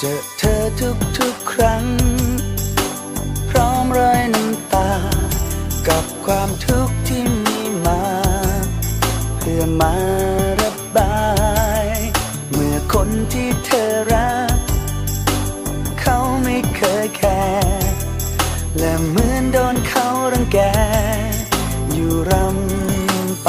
เจอเธอทุกทุกครั้ง พร้อมรอยน้ำตา กับความทุกข์ที่มีมา เพื่อมาระบาย เมื่อคนที่เธอรัก เขาไม่เคยแคร์และเหมือนโดนเขารังแก อยู่รำไป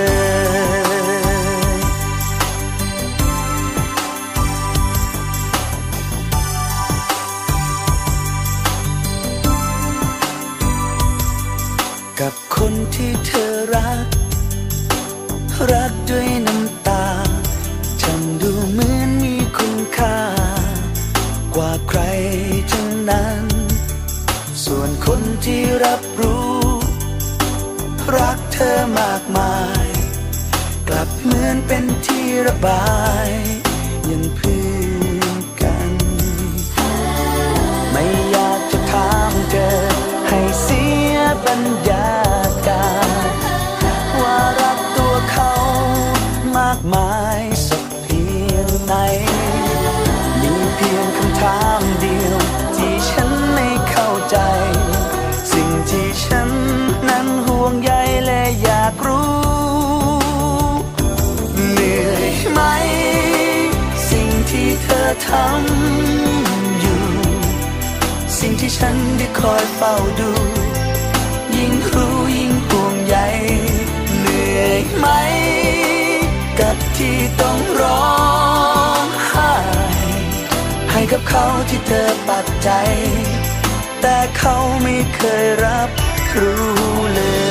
คนที่เธอรัก รักด้วยน้ำตาฉันดูเหมือนมีคุณค่า กว่าใครทั้งนั้น ส่วนคนที่รับรู้ รักเธอมากมาย กลับเหมือนเป็นที่ระบายยังเพื่อ มากมายสักเพียงไหน มีเพียงคำถามเดียว ที่ฉันไม่เข้าใจ สิ่งที่ฉันนั้นห่วงใยและอยากรู้ เหนื่อยไหม สิ่งที่เธอทำอยู่ สิ่งที่ฉันได้คอยเฝ้าดู กับเขาที่เธอปักใจ แต่เขาไม่เคยรับรู้เลย